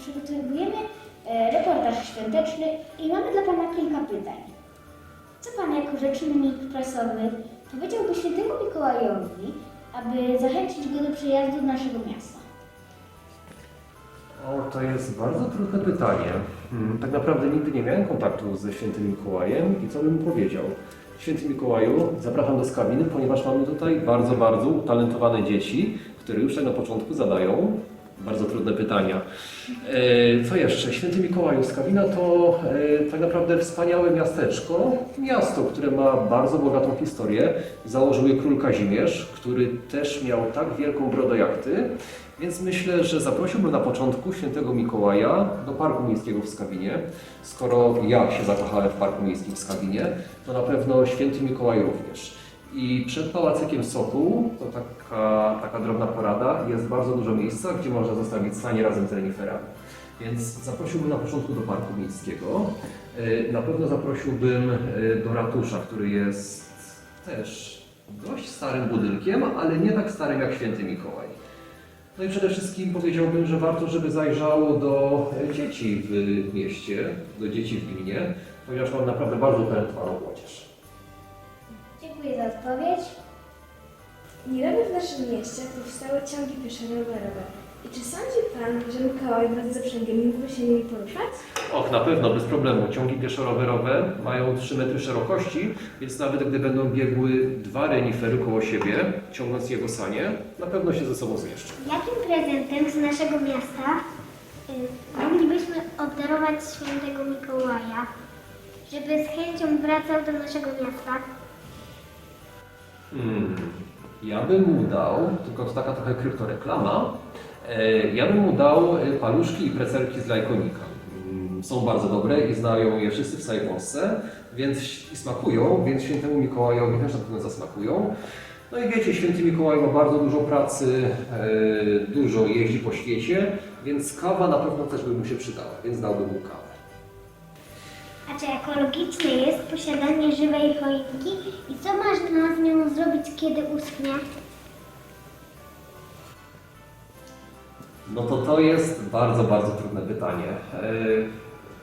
Przygotowujemy e, reportaż świąteczny i mamy dla Pana kilka pytań. Co Pan jako rzecznik prasowy powiedziałby świętego Mikołajowi, aby zachęcić go do przyjazdu do naszego miasta? O, to jest bardzo trudne pytanie. Hmm, Tak naprawdę nigdy nie miałem kontaktu ze świętym Mikołajem i co bym powiedział? Święty Mikołaju, zapraszam do skabiny, ponieważ mamy tutaj bardzo, bardzo utalentowane dzieci, tak na początku zadają bardzo trudne pytania. E, Co jeszcze? Święty Mikołaju, Skawina to e, tak naprawdę wspaniałe miasteczko, miasto, które ma bardzo bogatą historię. Założył je król Kazimierz, który też miał tak wielką brodę jak ty, więc myślę, że zaprosiłbym na początku świętego Mikołaja do Parku Miejskiego w Skawinie. Skoro ja się zakochałem w Parku Miejskim w Skawinie, to na pewno święty Mikołaj również. I przed Pałacykiem Sokół, to taka, taka drobna porada, jest bardzo dużo miejsca, gdzie można zostawić sanie razem z reniferami. Więc zaprosiłbym na początku do Parku Miejskiego. E, Na pewno zaprosiłbym e, do ratusza, który jest też dość starym budynkiem, ale nie tak starym jak święty Mikołaj. No i przede wszystkim powiedziałbym, że warto, żeby zajrzał do dzieci w mieście, do dzieci w gminie, ponieważ mam naprawdę bardzo utalentowaną młodzież. Dziękuję za odpowiedź. Niedawno w naszym mieście powstały ciągi piesze rowerowe. I czy sądzi Pan, że Mikołaj wraz z zaprzęgiem mógłby się nimi poruszać? Och, na pewno, bez problemu. Ciągi pieszo-rowerowe mają 3 metry szerokości, więc nawet gdy będą biegły dwa renifery koło siebie, ciągnąc jego sanie, na pewno się ze sobą zmieszczą. Jakim prezentem z naszego miasta y, moglibyśmy obdarować świętego Mikołaja, żeby z chęcią wracał do naszego miasta? Hmm. Ja bym mu dał, tylko to taka trochę kryptoreklama, e, ja bym mu dał e, paluszki i precelki z lajkonika. Mm, Są bardzo dobre i znają je wszyscy w całej Polsce, więc i smakują, więc świętemu Mikołajowi też na pewno zasmakują. No i wiecie, święty Mikołaj ma bardzo dużo pracy, e, dużo jeździ po świecie, więc kawa na pewno też by mu się przydała, więc dałbym mu kawę. A czy ekologiczne jest posiadanie żywej choinki i co można z nią zrobić, kiedy uschnie? No to to jest bardzo, bardzo trudne pytanie. E,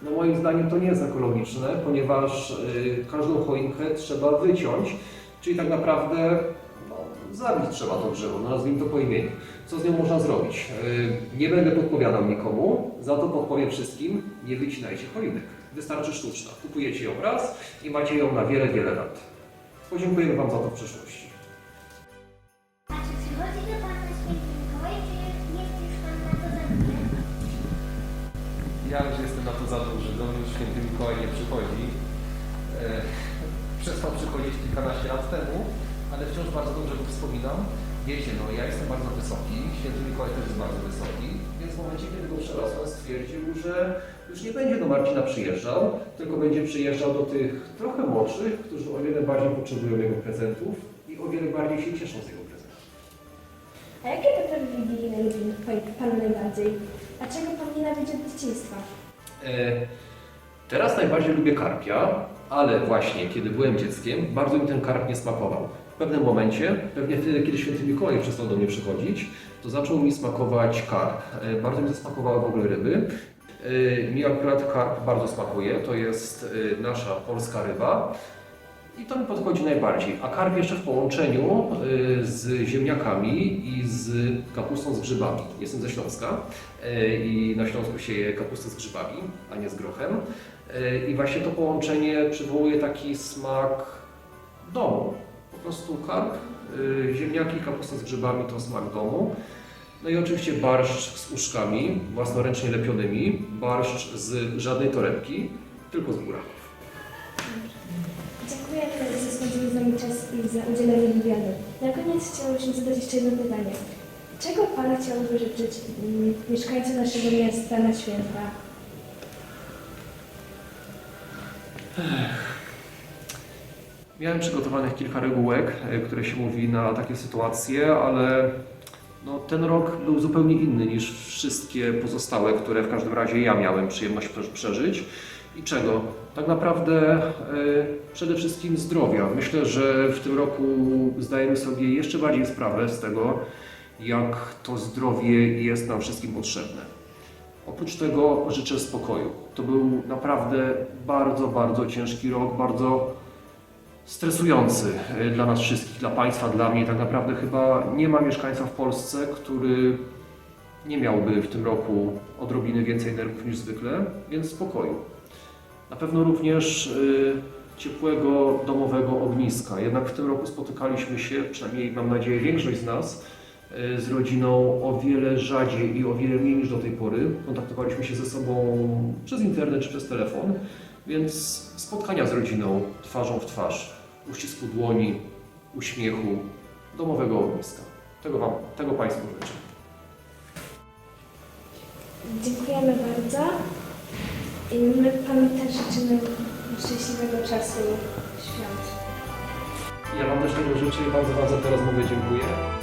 No moim zdaniem to nie jest ekologiczne, ponieważ e, każdą choinkę trzeba wyciąć, czyli tak naprawdę no, zabić trzeba to drzewo, no nazwijmy to po imieniu. Co z nią można zrobić? E, Nie będę podpowiadał nikomu, za to podpowiem wszystkim, nie wycinajcie choinek. Wystarczy sztuczna. Kupujecie ją raz i macie ją na wiele, wiele lat. Podziękujemy Wam za to w przyszłości. Przychodzi do Pana Pan na to? Ja już jestem na to za duży, do mnie już święty Mikołaj nie przychodzi. E, przestał przychodzić kilkanaście lat temu, ale wciąż bardzo dobrze go wspominam. Wiecie, no ja jestem bardzo wysoki, święty Mikołaj też jest bardzo wysoki, Więc w momencie, kiedy go przerosłem, stwierdził, że już nie będzie do Marcina przyjeżdżał, tylko będzie przyjeżdżał do tych trochę młodszych, którzy o wiele bardziej potrzebują jego prezentów i o wiele bardziej się cieszą z jego prezentów. A jakie potrawy wigilijne lubi Pan- Pan najbardziej? A czego Pan nienawidzi od dzieciństwa? E, teraz najbardziej lubię karpia, ale właśnie kiedy byłem dzieckiem, bardzo mi ten karp nie smakował. W pewnym momencie, pewnie wtedy, kiedy święty Mikołaj przestał do mnie przychodzić, to zaczął mi smakować karp. E, bardzo mi zasmakowały w ogóle ryby. E, mi akurat karp bardzo smakuje, to jest e, nasza polska ryba. I to mi podchodzi najbardziej. A karp jeszcze w połączeniu z ziemniakami i z kapustą z grzybami. Jestem ze Śląska i na Śląsku się je kapustę z grzybami, a nie z grochem. I właśnie to połączenie przywołuje taki smak domu. Po prostu karp, y, ziemniaki, kapusta z grzybami to smak domu. No i oczywiście barszcz z uszkami własnoręcznie lepionymi, barszcz z żadnej torebki, tylko z buraków. Dziękuję za spędzony z nami czas i za udzielenie wywiadu. Na koniec chciałabym zadać jeszcze jedno pytanie. Czego Pan chciałby życzyć mm, mieszkańcom naszego miasta na święta? Miałem przygotowanych kilka regułek, e, które się mówi na takie sytuacje, ale no, ten rok był zupełnie inny niż wszystkie pozostałe, które w każdym razie ja miałem przyjemność prze- przeżyć. I czego? Tak naprawdę e, przede wszystkim zdrowia. Myślę, że w tym roku zdajemy sobie jeszcze bardziej sprawę z tego, jak to zdrowie jest nam wszystkim potrzebne. Oprócz tego życzę spokoju. To był naprawdę bardzo, bardzo ciężki rok, bardzo stresujący e, dla nas wszystkich, dla Państwa, dla mnie. Tak naprawdę chyba nie ma mieszkańca w Polsce, który nie miałby w tym roku odrobiny więcej nerwów niż zwykle, więc spokoju. Na pewno również y, ciepłego domowego ogniska. Jednak w tym roku spotykaliśmy się, przynajmniej mam nadzieję większość z nas, y, z rodziną o wiele rzadziej i o wiele mniej niż do tej pory. Kontaktowaliśmy się ze sobą przez internet czy przez telefon, więc spotkania z rodziną twarzą w twarz, uścisku dłoni, uśmiechu, domowego ogniska. Tego Wam, tego Państwu życzę. Dziękujemy bardzo. I my Panu też życzymy szczęśliwego czasu świąt. Ja Wam też tego życzę i bardzo, bardzo za tę rozmowę dziękuję.